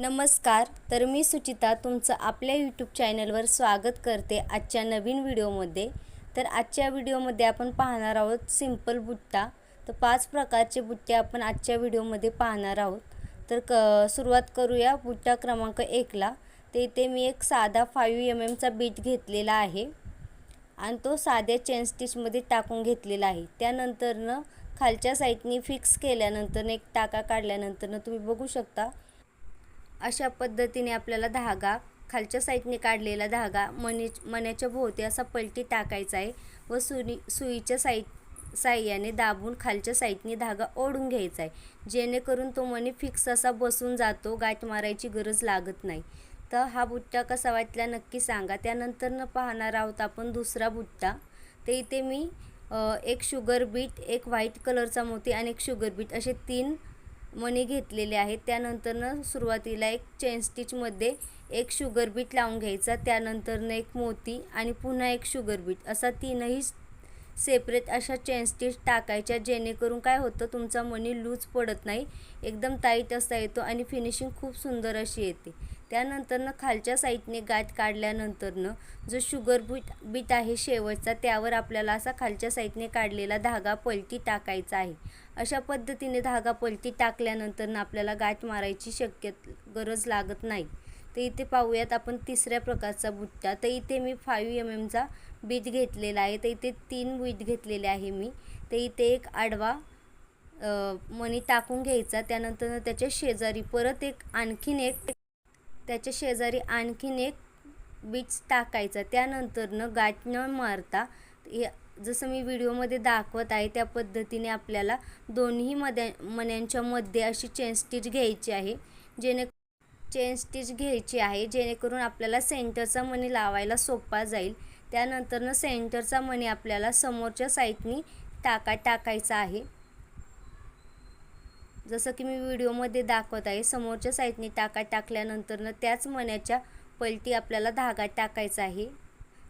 नमस्कार तर मी सुचिता तुमचं आपल्या यूट्यूब चॅनलवर स्वागत करते आजच्या नवीन व्हिडिओमध्ये. तर आजच्या व्हिडिओमध्ये आपण पाहणार आहोत सिंपल बुट्टा. तर पाच प्रकारचे बुट्टे आपण आजच्या व्हिडिओमध्ये पाहणार आहोत. तर क सुरुवात करूया बुट्टा क्रमांक एकला तर इथे मी एक साधा फाईव्ह एम एमचा बीट घेतलेला आहे. आणि तो साध्या चेन स्टिचमध्ये टाकून घेतलेला आहे. त्यानंतरनं खालच्या साईडनी फिक्स केल्यानंतर एक टाका काढल्यानंतरनं तुम्ही बघू शकता. अशा पद्धतीने आपल्याला धागा खालच्या साईडने काढलेला धागा मणी मण्याच्या भोवती असा पलटी टाकायचा आहे व सुनी सुईच्या साईड साह्याने दाबून खालच्या साईडने धागा ओढून घ्यायचा आहे. जेणेकरून तो मणी फिक्स असा बसून जातो गाठ मारायची गरज लागत नाही. तर हा बुट्टा कसा वाटला नक्की सांगा. त्यानंतरनं पाहणार आहोत आपण दुसरा बुट्टा. ते इथे मी एक शुगर बीट एक व्हाईट कलरचा मोती आणि एक शुगर बीट असे तीन मणी घेतलेले आहेत. त्यानंतरनं सुरुवातीला एक चेन स्टिचमध्ये एक शुगर बीट लावून घ्यायचा. त्यानंतरनं एक मोती आणि पुन्हा एक शुगर बीट असा तीनही सेपरेट अशा चेन स्टिच टाकायच्या जेणेकरून काय होतं तुमचा मनी लूज पडत नाही एकदम टाईट असा येतो आणि फिनिशिंग खूप सुंदर अशी येते. त्यानंतरनं खालच्या साईडने गाठ काढल्यानंतरनं जो शुगर बीट बीट आहे शेवटचा त्यावर आपल्याला असा खालच्या साईडने काढलेला धागा पलटी टाकायचा आहे. अशा पद्धतीने धागा पलटी टाकल्यानंतरनं आपल्याला गाठ मारायची शक्य गरज लागत नाही. तर इथे पाहूयात आपण तिसऱ्या प्रकारचा बुट्टा. तर इथे मी फाईव्ह एम एमचा बीट घेतलेला आहे. तर इथे तीन बीट घेतलेले आहे मी. तर इथे एक आडवा मणी टाकून घ्यायचा. त्यानंतर त्याच्या शेजारी परत एक आणखीन एक त्याच्या शेजारी आणखीन एक बीज टाकायचा. त्यानंतरनं गाठ न मारता जसं मी व्हिडिओमध्ये दाखवत आहे त्या पद्धतीने आपल्याला दोन्ही मद्या मण्यांच्या मध्ये अशी चेन स्टिच घ्यायची आहे. जेणे चेन स्टिच घ्यायची आहे जेणेकरून आपल्याला सेंटरचा मणी लावायला सोपा जाईल. त्यानंतरनं सेंटरचा मणी आपल्याला समोरच्या साईडनी टाका टाकायचा आहे. जसं की मी व्हिडिओमध्ये दाखवत आहे समोरच्या साईडनी टाका टाकल्यानंतरनं त्याच मण्याच्या पलटी आपल्याला धागा टाकायचा आहे.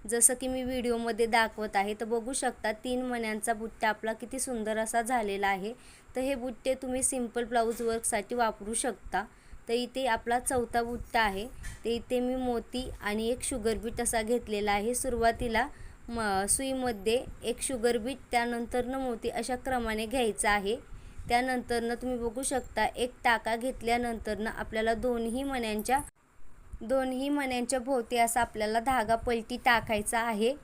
जसं की मी व्हिडिओमध्ये दाखवत आहे तर बघू शकता तीन मण्यांचा बुट्टा आपला किती सुंदर असा झालेला आहे. तर हे बुट्टे तुम्ही सिंपल ब्लाऊज वर्कसाठी वापरू शकता. तर इथे आपला चौथा बुट्टा आहे. तर इथे मी मोती आणि एक शुगर बीट असा घेतलेला आहे. सुरुवातीला म सुईमध्ये एक शुगर बीट त्यानंतरनं मोती अशा क्रमाने घ्यायचा आहे. त्यानंतरनं तुम्ही बघू शकता एक टाका घेतल्यानंतरनं आपल्याला दोन्ही मण्यांच्या दोन्ही मण्यांच्या भोवती असा आपल्याला धागा पलटी टाकायचा आहे.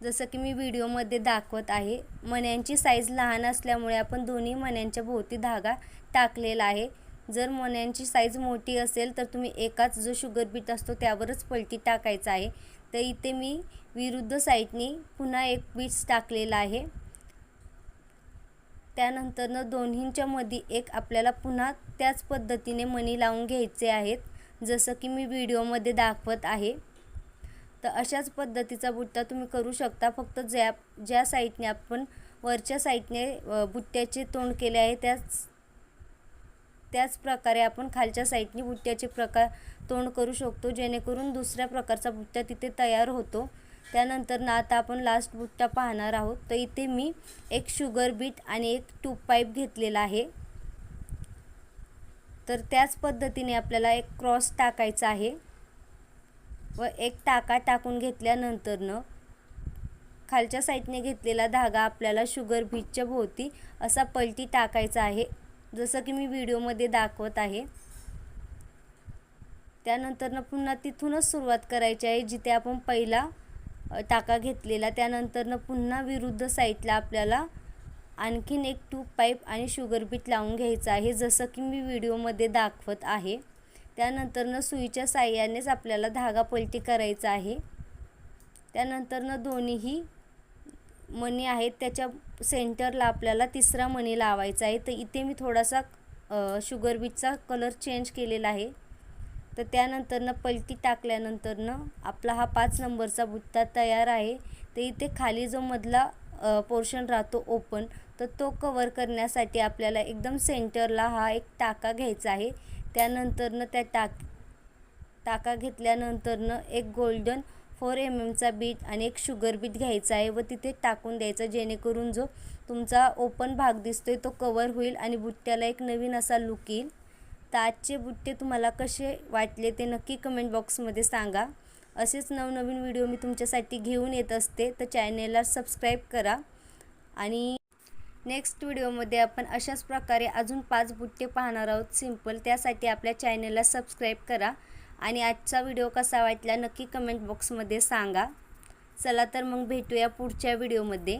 जसं की मी व्हिडिओमध्ये दाखवत आहे मण्यांची साईज लहान असल्यामुळे आपण दोन्ही मण्यांच्या भोवती धागा टाकलेला आहे. जर मण्यांची साईज मोठी असेल तर तुम्ही एकाच जो शुगर बीट असतो त्यावरच पलटी टाकायचा आहे. तर इथे मी विरुद्ध साईडनी पुन्हा एक बीट्स टाकलेला आहे. त्यानंतरनं दोन्हींच्या मध्ये एक आपल्याला पुन्हा त्याच पद्धतीने मणी लावून घ्यायचे आहेत जसं की मी व्हिडिओमध्ये दाखवत आहे. तर अशाच पद्धतीचा बुट्टा तुम्ही करू शकता. फक्त ज्या ज्या साईडने आपण वरच्या साईडने बुट्ट्याचे तोंड केले आहे त्याच त्याच प्रकारे आपण खालच्या साईडनी बुट्ट्याचे प्रकार तोंड करू शकतो जेणेकरून दुसऱ्या प्रकारचा बुट्टा तिथे तयार होतो. त्यानंतर ना आता आपण लास्ट बुट्टा पाहणार आहोत. तर इथे मी एक शुगर बीट आणि एक टूप पाईप घेतलेला आहे. तर त्याच पद्धतीने आपल्याला एक क्रॉस टाकायचा आहे. व एक टाका टाकून घेतल्यानंतरनं खालच्या साईडने घेतलेला धागा आपल्याला शुगर बीटच्या भोवती असा पलटी टाकायचा आहे. जसं की मी व्हिडिओमध्ये दाखवत आहे. त्यानंतरनं पुन्हा तिथूनच सुरुवात करायची आहे जिथे आपण पहिला टाका घेतलेला. त्यानंतरनं पुन्हा विरुद्ध साईडला आपल्याला आणखीन एक ट्यूब पाईप आणि शुगर बीट लावून घ्यायचं आहे जसं की मी व्हिडिओमध्ये दाखवत आहे. त्यानंतरनं सुईच्या साह्यानेच आपल्याला धागा पलटी करायचा आहे. त्यानंतरनं दोन्हीही मणी आहेत त्याच्या सेंटरला आपल्याला तिसरा मणी लावायचा आहे. तर इथे मी थोडासा शुगर बीटचा कलर चेंज केलेला आहे. तर त्यानंतरनं पलटी टाकल्यानंतरनं आपला हा पाच नंबरचा बुट्टा तयार आहे. तर इथे खाली जो मधला पोर्शन राहतो ओपन तर तो कवर करण्यासाठी आपल्याला एकदम सेंटरला हा एक टाका घ्यायचा आहे. त्यानंतरनं त्या टाक टाका घेतल्यानंतरनं एक गोल्डन फोर एम एमचा बीट आणि एक शुगर बीट घ्यायचा आहे व तिथे टाकून द्यायचा जेणेकरून जो तुमचा ओपन भाग दिसतोय तो कवर होईल आणि बुट्ट्याला एक नवीन असा लुक येईल. तर आजचे बुट्टे तुम्हाला कसे वाटले ते नक्की कमेंट बॉक्समध्ये सांगा. असेच नवनवीन व्हिडिओ मी तुमच्यासाठी घेऊन येत असते तर चॅनेलला सबस्क्राईब करा. आणि नेक्स्ट व्हिडिओमध्ये आपण अशाच प्रकारे अजून पाच बुट्टे पाहणार आहोत. सिंपल त्यासाठी आपल्या चॅनेलला सबस्क्राईब करा. आणि आजचा व्हिडिओ कसा वाटला नक्की कमेंट बॉक्समध्ये सांगा. चला तर मग भेटूया पुढच्या व्हिडिओमध्ये.